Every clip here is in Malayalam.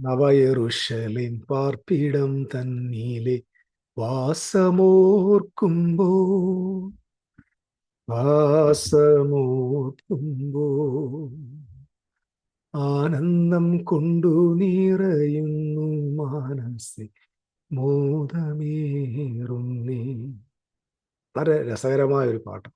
നവയറുഷലിൻ പാർപ്പിടം തന്നീലെ വാസമോർക്കുമ്പോ വാസമോർക്കുമ്പോ ആനന്ദം കൊണ്ടു നിറയുന്നു മാനസി മോദമേറുന്നേ. വളരെ രസകരമായ ഒരു പാട്ട്.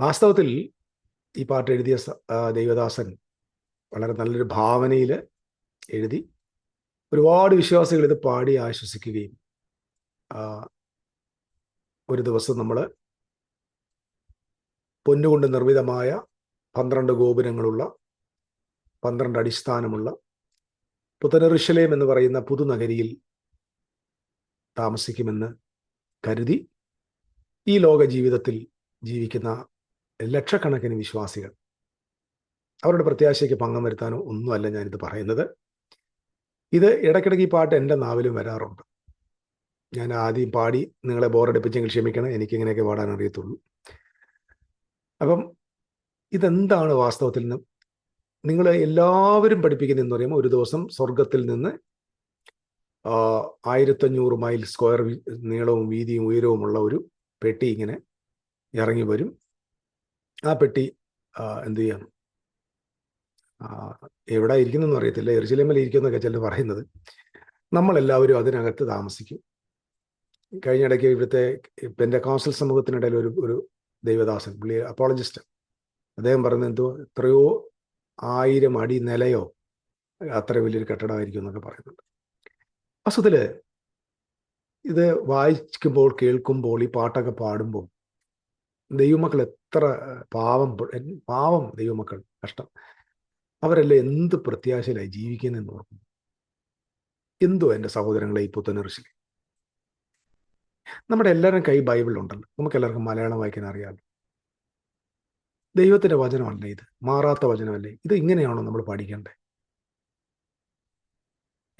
വാസ്തവത്തിൽ ഈ പാട്ട് എഴുതിയ ദേവദാസൻ വളരെ നല്ലൊരു ഭാവനയിൽ എഴുതി ഒരുപാട് വിശ്വാസികൾ ഇത് പാടി ആശ്വസിക്കുകയും ഒരു ദിവസം നമ്മൾ പൊന്നുകൊണ്ട് നിർമ്മിതമായ പന്ത്രണ്ട് ഗോപുരങ്ങളുള്ള പന്ത്രണ്ട് അടിസ്ഥാനമുള്ള പുതനറിശലേം എന്ന് പറയുന്ന പുതുനഗരിയിൽ താമസിക്കുമെന്ന് കരുതി ഈ ലോക ജീവിതത്തിൽ ജീവിക്കുന്ന ലക്ഷക്കണക്കിന് വിശ്വാസികൾ അവരുടെ പ്രത്യാശയ്ക്ക് പങ്കം വരുത്താനോ ഒന്നുമല്ല ഞാനിത് പറയുന്നത്. ഇത് ഇടയ്ക്കിടയ്ക്ക് ഈ പാട്ട് എന്റെ നാവിലും വരാറുണ്ട്. ഞാൻ ആദ്യം പാടി നിങ്ങളെ ബോറടിപ്പിച്ചെങ്കിൽ ക്ഷമിക്കണം എനിക്കിങ്ങനെയൊക്കെ പാടാൻ അറിയത്തുള്ളൂ. അപ്പം ഇതെന്താണ് വാസ്തവത്തിൽ നിന്ന് നിങ്ങൾ എല്ലാവരും പഠിപ്പിക്കുന്ന എന്ന് പറയുമ്പോൾ ഒരു ദിവസം സ്വർഗത്തിൽ നിന്ന് ആയിരത്തഞ്ഞൂറ് മൈൽ സ്ക്വയർ നീളവും വീതിയും ഉയരവുമുള്ള ഒരു പെട്ടി ഇങ്ങനെ ഇറങ്ങി വരും. ആ പെട്ടി എന്ത് ചെയ്യാം? എവിടെ ഇരിക്കുന്നെന്ന് അറിയത്തില്ല. എറിച്ചിലമ്മൽ ഇരിക്കുന്നൊക്കെ ചിലർ പറയുന്നത്. നമ്മളെല്ലാവരും അതിനകത്ത് താമസിക്കും. കഴിഞ്ഞ ഇടയ്ക്ക് ഇവിടുത്തെ എന്റെ കൗൺസിൽ സമൂഹത്തിനിടയിൽ ഒരു ഒരു ദൈവദാസൻ പുള്ളി അപ്പോളജിസ്റ്റ്. അദ്ദേഹം പറയുന്നത് എന്തോ എത്രയോ ആയിരം അടി നിലയോ അത്ര വലിയൊരു കെട്ടിടമായിരിക്കും എന്നൊക്കെ പറയുന്നുണ്ട്. വസ്തുത്തിൽ ഇത് വായിക്കുമ്പോൾ കേൾക്കുമ്പോൾ ഈ പാട്ടൊക്കെ പാടുമ്പോൾ ദൈവമക്കൾ എത്ര പാവം പാവം ദൈവമക്കൾ. കഷ്ടം. അവരെല്ലാം എന്ത് പ്രത്യാശയിലായി ജീവിക്കുന്നതെന്ന് ഓർക്കുന്നു? എന്തോ എന്റെ സഹോദരങ്ങളെ ഈ പുത്തനറിശിൽ നമ്മുടെ എല്ലാവരും കൈ ബൈബിൾ ഉണ്ടല്ലോ നമുക്ക് എല്ലാവർക്കും മലയാളം വായിക്കാൻ അറിയാമല്ലോ ദൈവത്തിന്റെ വചനമല്ലേ ഇത്? മാറാത്ത വചനമല്ലേ? ഇത് ഇങ്ങനെയാണോ നമ്മൾ പഠിക്കേണ്ടത്?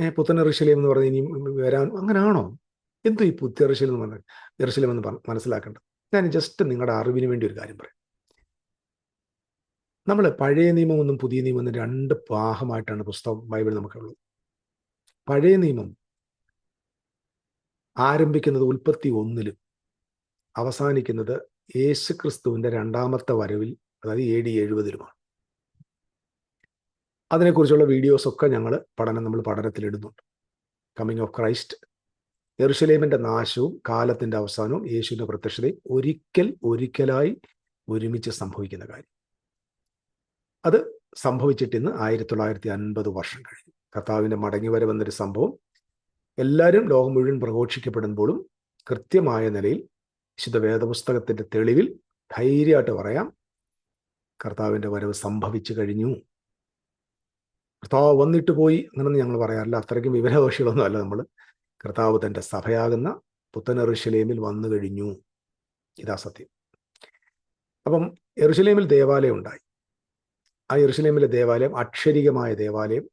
ഏഹ് പുത്തനറിശിലേം എന്ന് പറഞ്ഞ് ഇനി വരാൻ അങ്ങനെയാണോ എന്തോ ഈ പുത്തറിശിൽ എന്ന് പറഞ്ഞ എറിശിലം എന്ന് മനസ്സിലാക്കേണ്ടത്. ഞാൻ ജസ്റ്റ് നിങ്ങളുടെ അറിവിന് വേണ്ടി ഒരു കാര്യം പറയാം. നമ്മൾ പഴയ നിയമം ഒന്നും പുതിയ നിയമം ഒന്നും രണ്ട് ഭാഗമായിട്ടാണ് പുസ്തകം ബൈബിൾ നമുക്കുള്ളത്. പഴയ നിയമം ആരംഭിക്കുന്നത് ഉൽപ്പത്തി ഒന്നിലും അവസാനിക്കുന്നത് യേശു ക്രിസ്തുവിന്റെ രണ്ടാമത്തെ വരവിൽ അതായത് എ ഡി എഴുപതിലുമാണ്. അതിനെക്കുറിച്ചുള്ള വീഡിയോസൊക്കെ ഞങ്ങൾ പഠനം നമ്മൾ പഠനത്തിലിടുന്നുണ്ട്. കമ്മിങ് ഓഫ് ക്രൈസ്റ്റ് എറുഷലേമിന്റെ നാശവും കാലത്തിന്റെ അവസാനവും യേശുവിന്റെ പ്രത്യക്ഷതയും ഒരിക്കൽ ഒരിക്കലായി ഒരുമിച്ച് സംഭവിക്കുന്ന കാര്യം. അത് സംഭവിച്ചിട്ട് ഇന്ന് ആയിരത്തി തൊള്ളായിരത്തി അൻപത് വർഷം കഴിഞ്ഞു. കർത്താവിന്റെ മടങ്ങി വരവെന്നൊരു സംഭവം. എല്ലാവരും ലോകം മുഴുവൻ പ്രഘോഷിക്കപ്പെടുമ്പോഴും കൃത്യമായ നിലയിൽ വിശുദ്ധ വേദപുസ്തകത്തിന്റെ തെളിവിൽ ധൈര്യമായിട്ട് പറയാം കർത്താവിന്റെ വരവ് സംഭവിച്ചു കഴിഞ്ഞു. കർത്താവ് വന്നിട്ട് പോയി അങ്ങനെയൊന്നും ഞങ്ങൾ പറയാറില്ല. അത്രയ്ക്കും വിവരദോഷികളൊന്നും അല്ല നമ്മൾ കർത്താവ് തന്റെ സഭയാകുന്ന പുത്തനെറുശലേമിൽ വന്നു കഴിഞ്ഞു. ഇതാ സത്യം. അപ്പം എറുശലേമിൽ ദേവാലയം ഉണ്ടായി. ആ എറുശലേമിലെ ദേവാലയം അക്ഷരികമായ ദേവാലയം.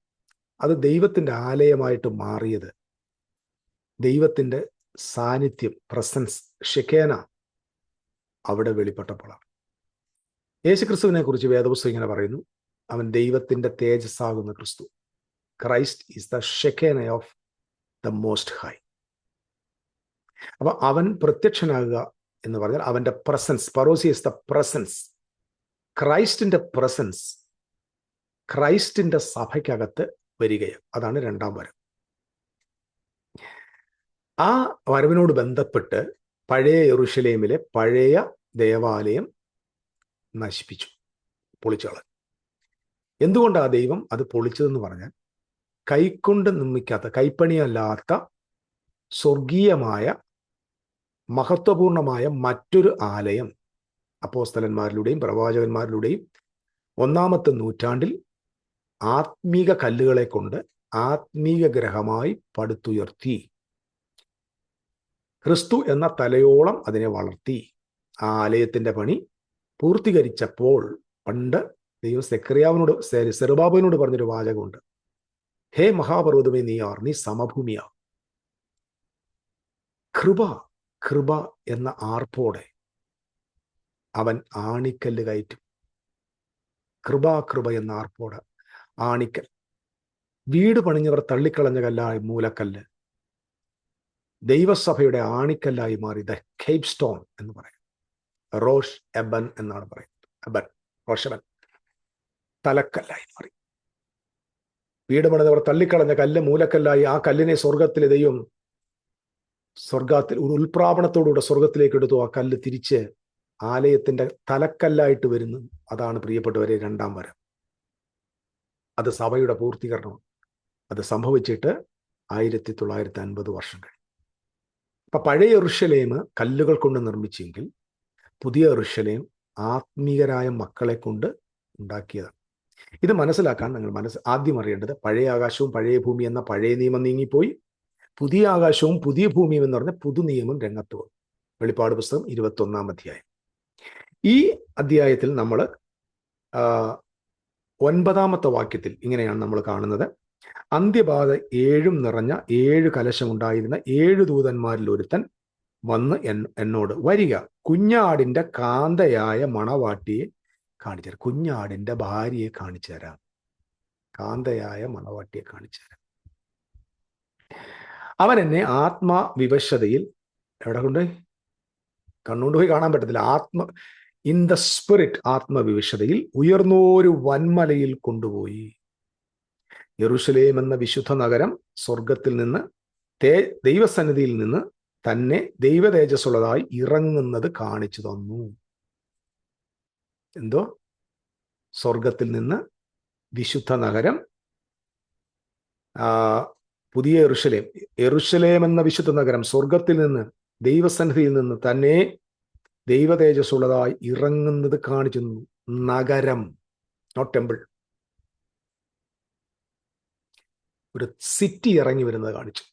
അത് ദൈവത്തിന്റെ ആലയമായിട്ട് മാറിയത്. ദൈവത്തിന്റെ സാന്നിധ്യം പ്രസൻസ് ഷെക്കേന അവിടെ വെളിപ്പെട്ടപ്പോഴാണ് യേശുക്രിസ്തുവിനെ കുറിച്ച് വേദപുസ്തകം ഇങ്ങനെ പറയുന്നു. അവൻ ദൈവത്തിന്റെ തേജസ്സാകുന്ന ക്രിസ്തു. Christ is the shekinah of the most high. അപ്പൊ അവൻ പ്രത്യക്ഷനാകുക എന്ന് പറഞ്ഞാൽ അവന്റെ presence parousia is the presence ക്രൈസ്റ്റിന്റെ presence ക്രൈസ്റ്റിന്റെ സഭയ്ക്കകത്ത് വരികയാണ്. അതാണ് രണ്ടാം വരം. ആ വരവിനോട് ബന്ധപ്പെട്ട് പഴയ യെറുഷലേമിലെ പഴയ ദേവാലയം നശിപ്പിച്ചു പൊളിച്ചളഞ്ഞു എന്തുകൊണ്ടാണ് ദൈവം അത് പൊളിച്ചതെന്ന് പറഞ്ഞാൽ കൈക്കൊണ്ട് നിർമ്മിക്കാത്ത കൈപ്പണിയല്ലാത്ത സ്വർഗീയമായ മഹത്വപൂർണമായ മറ്റൊരു ആലയം അപ്പോസ്തലന്മാരിലൂടെയും പ്രവാചകന്മാരിലൂടെയും ഒന്നാമത്തെ നൂറ്റാണ്ടിൽ ആത്മീക കല്ലുകളെ കൊണ്ട് ആത്മീക ഗ്രഹമായി പടുത്തുയർത്തി. ക്രിസ്തു എന്ന തലയോളം അതിനെ വളർത്തി. ആ ആലയത്തിന്റെ പണി പൂർത്തീകരിച്ചപ്പോൾ പണ്ട് ദൈവം സെക്രിയാവിനോട് സെറുബാബുവിനോട് പറഞ്ഞൊരു വാചകമുണ്ട്. ഹേ മഹാപർവതമേ നീ ആർ നീ സമഭൂമിയാ. കൃപ കൃപ എന്ന ആർപ്പോടെ അവൻ ആണിക്കല്ല് കയറ്റും. കൃപ കൃപ എന്ന ആർപ്പോടെ ആണിക്കൽ. വീട് പണിഞ്ഞവർ തള്ളിക്കളഞ്ഞ കല്ലായി മൂലക്കല്ല്. ദൈവസഭയുടെ ആണിക്കല്ലായി മാറി ദ കേപ് സ്റ്റോൺ എന്ന് പറയും. റോഷ് എബൻ എന്നാണ് പറയുന്നത്. എബൻ റോഷബൻ തലക്കല്ലായി മാറി. വീട് പണിതവർ തള്ളിക്കളഞ്ഞ കല്ല് മൂലക്കല്ലായി. ആ കല്ലിനെ സ്വർഗത്തിലെ ദൈവം സ്വർഗത്തിൽ ഒരു ഉൽപ്രാപണത്തോടുകൂടെ സ്വർഗത്തിലേക്ക് എടുത്തു. ആ കല്ല് തിരിച്ച് ആലയത്തിന്റെ തലക്കല്ലായിട്ട് വരുന്നു. അതാണ് പ്രിയപ്പെട്ടവരെ രണ്ടാം വരം. അത് സഭയുടെ പൂർത്തീകരണം. അത് സംഭവിച്ചിട്ട് ആയിരത്തി തൊള്ളായിരത്തി അൻപത് വർഷം കഴിഞ്ഞു. അപ്പം പഴയ ഋഷലേം കല്ലുകൾ കൊണ്ട് നിർമ്മിച്ചെങ്കിൽ പുതിയ ഋഷലേം ആത്മീയരായ മക്കളെ കൊണ്ട് ഉണ്ടാക്കിയതാണ്. ഇത് മനസ്സിലാക്കാൻ നിങ്ങൾ മനസ്സ് ആദ്യം അറിയേണ്ടത് പഴയ ആകാശവും പഴയ ഭൂമി എന്ന പഴയ നിയമം നീങ്ങിപ്പോയി. പുതിയ ആകാശവും പുതിയ ഭൂമിയും എന്ന് പറഞ്ഞ പുതു നിയമം രംഗത്ത് വന്നു. വെളിപ്പാട് പുസ്തകം ഇരുപത്തി ഒന്നാം അധ്യായം. ഈ അധ്യായത്തിൽ നമ്മൾ ഒൻപതാമത്തെ വാക്യത്തിൽ ഇങ്ങനെയാണ് നമ്മൾ കാണുന്നത്. അന്ത്യബാധ ഏഴും നിറഞ്ഞ ഏഴ് കലശമുണ്ടായിരുന്ന ഏഴ് ദൂതന്മാരിൽ ഒരുത്തൻ വന്ന് എന്നോട് വരിക. കുഞ്ഞാടിന്റെ കാന്തയായ മണവാട്ടിയെ കാണിച്ചു തരാം. കുഞ്ഞാടിന്റെ ഭാര്യയെ കാണിച്ചു തരാം. കാന്തയായ മണവാട്ടിയെ കാണിച്ചു തരാം. അവൻ എന്നെ ആത്മാവിവശതയിൽ എവിടെ കൊണ്ടുപോയി കണ്ണുകൊണ്ട് പോയി കാണാൻ പറ്റത്തില്ല. ആത്മ ഇൻ ദ സ്പിരിറ്റ് ആത്മവിവശതയിൽ ഉയർന്നോരു വൻമലയിൽ കൊണ്ടുപോയി. യെറുസലേം എന്ന വിശുദ്ധ നഗരം സ്വർഗത്തിൽ നിന്ന് തേ ദൈവസന്നിധിയിൽ നിന്ന് തന്നെ ദൈവ തേജസ്സുള്ളതായി ഇറങ്ങുന്നത് കാണിച്ചു തന്നു. എന്തോ? സ്വർഗത്തിൽ നിന്ന് വിശുദ്ധ നഗരം പുതിയ എറുഷലേം എറുഷലേം എന്ന വിശുദ്ധ നഗരം സ്വർഗത്തിൽ നിന്ന് ദൈവസന്നിധിയിൽ നിന്ന് തന്നെ ദൈവ ഉള്ളതായി ഇറങ്ങുന്നത് കാണിച്ചു നഗരം നോട്ട് ടെമ്പിൾ ഒരു സിറ്റി ഇറങ്ങി വരുന്നത് കാണിച്ചു.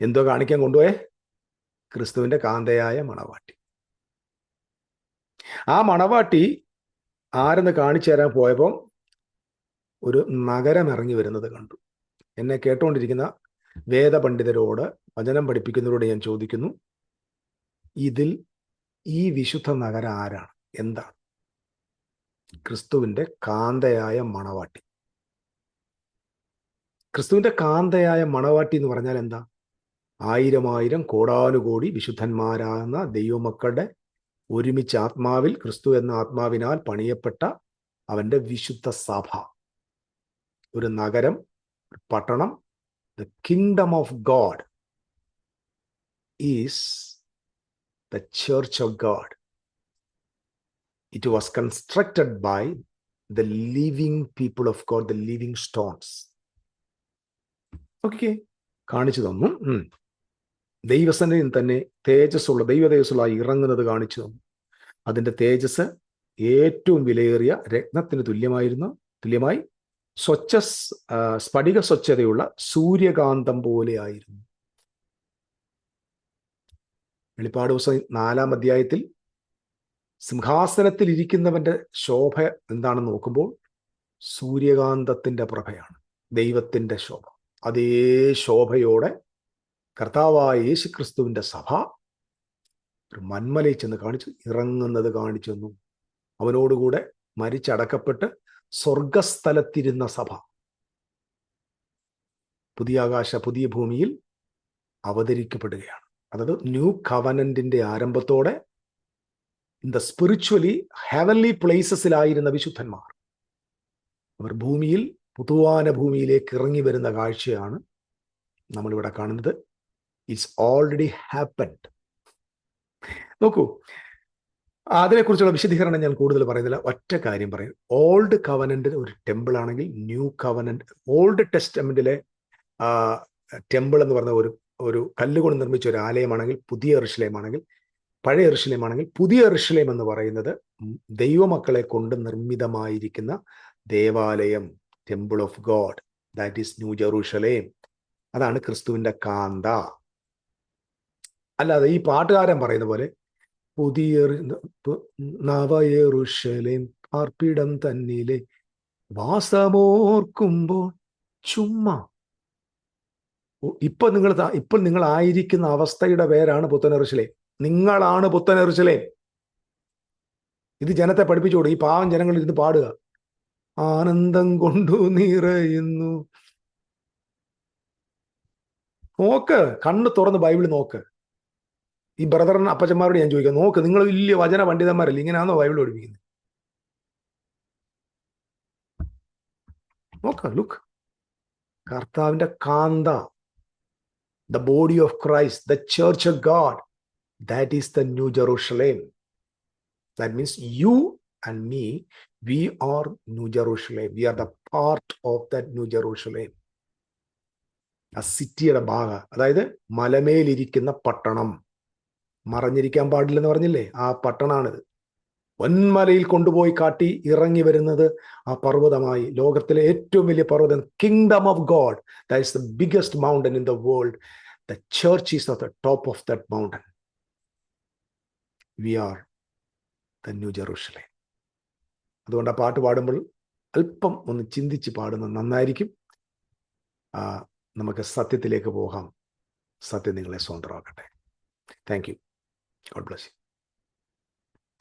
എന്തോ കാണിക്കാൻ കൊണ്ടുപോയേ? ക്രിസ്തുവിന്റെ കാന്തയായ മണവാട്ടി. ആ മണവാട്ടി ആരെന്ന് കാണിച്ചു തരാൻ പോയപ്പോൾ ഒരു നഗരം ഇറങ്ങി വരുന്നത് കണ്ടു. എന്നെ കേട്ടുകൊണ്ടിരിക്കുന്ന വേദപണ്ഡിതരോട് വചനം പഠിപ്പിക്കുന്നവരോട് ഞാൻ ചോദിക്കുന്നു ഇതിൽ ഈ വിശുദ്ധ നഗരം ആരാണ്? എന്താണ് ക്രിസ്തുവിന്റെ കാന്തയായ മണവാട്ടി. ക്രിസ്തുവിന്റെ കാന്തയായ മണവാട്ടി എന്ന് പറഞ്ഞാൽ എന്താ? ആയിരം ആയിരം കോടാനുകോടി വിശുദ്ധന്മാരാകുന്ന ദൈവമക്കളുടെ ഒരുമിച്ച് ആത്മാവിൽ ക്രിസ്തു എന്ന ആത്മാവിനാൽ പണിയപ്പെട്ട അവന്റെ വിശുദ്ധ സഭ. ഒരു നഗരം പട്ടണം the kingdom of God is the church of God it was constructed by the living people of God the living stones okay കാണിച്ചു തന്നു. ദൈവസന്നിധിയിൽ തന്നെ തേജസ്സുള്ള ദൈവ തേജസ്സുള്ള ഇറങ്ങുന്നത് കാണിച്ചു തന്നു. അതിന്റെ തേജസ് ഏറ്റവും വിലയേറിയ രത്നത്തിന് തുല്യമായിരുന്നു. തുല്യമായി സ്വച്ഛ സ്ഫടിക സ്വച്ഛതയുള്ള സൂര്യകാന്തം പോലെയായിരുന്നു. വെളിപ്പാട് ദിവസം നാലാം അധ്യായത്തിൽ സിംഹാസനത്തിൽ ഇരിക്കുന്നവന്റെ ശോഭ എന്താണെന്ന് നോക്കുമ്പോൾ സൂര്യകാന്തത്തിന്റെ പ്രഭയാണ് ദൈവത്തിന്റെ ശോഭ. അതേ ശോഭയോടെ കർത്താവായ യേശു ക്രിസ്തുവിന്റെ സഭ ഒരു മന്മലയിൽ ചെന്ന് കാണിച്ചു ഇറങ്ങുന്നത് കാണിച്ചു തന്നു അവനോടുകൂടെ മരിച്ചടക്കപ്പെട്ട് സ്വർഗസ്ഥലത്തിരുന്ന സഭ. പുതിയ ആകാശ പുതിയ ഭൂമിയിൽ അവതരിക്കപ്പെടുകയാണ്. അതായത് ന്യൂ കവനന്റിന്റെ ആരംഭത്തോടെ ഇൻ ദ സ്പിരിച്വലി ഹെവൻലി പ്ലേസസിലായിരുന്ന വിശുദ്ധന്മാർ. അവർ ഭൂമിയിൽ പുതുവാന ഭൂമിയിലേക്ക് ഇറങ്ങി വരുന്ന കാഴ്ചയാണ് നമ്മളിവിടെ കാണുന്നത്. ഇറ്റ്സ് ഓൾറെഡി ഹാപ്പൻഡ് നോക്കൂ അതിനെക്കുറിച്ചുള്ള വിശദീകരണം ഞാൻ കൂടുതൽ പറയുന്നില്ല. ഒറ്റ കാര്യം പറയും. ഓൾഡ് കവനന്റ് ഒരു ടെമ്പിൾ ആണെങ്കിൽ ന്യൂ കവനന്റ് ഓൾഡ് ടെസ്റ്റമെന്റിലെ ടെമ്പിൾ എന്ന് പറഞ്ഞ ഒരു ഒരു കല്ലുകൊണ്ട് നിർമ്മിച്ച ഒരു ആലയമാണെങ്കിൽ പുതിയ ഋഷിലയമാണെങ്കിൽ പഴയ ഋഷിലയമാണെങ്കിൽ പുതിയ ഋഷിലയം എന്ന് പറയുന്നത് ദൈവമക്കളെ കൊണ്ട് നിർമ്മിതമായിരിക്കുന്ന ദേവാലയം temple of God that is new Jerusalem അതാണ് ക്രിസ്തുവിന്റെ കാന്ത. അല്ലാതെ ഈ പാട്ടുകാരൻ പറയുന്ന പോലെ പുതിയ നവയെറുഷലേം പാർപ്പിടം തന്നിലെ വാസമോർക്കുമ്പോൾ ചുമ്മാ ഇപ്പൊ നിങ്ങൾ ഇപ്പോൾ നിങ്ങൾ ആയിരിക്കുന്ന അവസ്ഥയുടെ പേരാണ് പുത്തനെറിച്ചിലെ നിങ്ങളാണ് പുത്തനെറിച്ചിലെ ഇത് ജനത്തെ പഠിപ്പിച്ചുകൂടും? ഈ പാവം ജനങ്ങൾ ഇരുന്ന് പാടുക. ആനന്ദം കൊണ്ടു നിറയുന്നു. നോക്ക് കണ്ണ് തുറന്ന് ബൈബിൾ നോക്ക്. ഈ ബ്രദറിന് അപ്പച്ചന്മാരോട് ഞാൻ ചോദിക്കാം നോക്ക് നിങ്ങൾ വലിയ വചന പണ്ഡിതന്മാരല്ലേ? ഇങ്ങനെയാണോ ബൈബിൾ പഠിപ്പിക്കുന്നത്? നോക്ക ലുക്ക് കർത്താവിന്റെ കാന്ത. The body of Christ the church of God that is the new Jerusalem that means you and me we are new Jerusalem we are the part of that new Jerusalem ആ സിറ്റിയുടെ ഭാഗ അതായത് മലമേലിരിക്കുന്ന പട്ടണം. മറഞ്ഞിരിക്കാൻ പാടില്ലെന്ന് പറഞ്ഞില്ലേ? ആ പട്ടണാണിത്. വൻമലയിൽ കൊണ്ടുപോയി കാട്ടി ഇറങ്ങി വരുന്നത് ആ പർവതമായി. ലോകത്തിലെ ഏറ്റവും വലിയ പർവതം kingdom of God that is the biggest mountain in the world the church is of the top of that mountain we are the new Jerusalem അതുകൊണ്ട് ആ പാട്ട് പാടുമ്പോൾ അല്പം ഒന്ന് ചിന്തിച്ച് പാടുന്നത് നന്നായിരിക്കും. നമുക്ക് സത്യത്തിലേക്ക് പോകാം. സത്യം നിങ്ങളെ സ്വന്തമാക്കട്ടെ. Thank you God bless you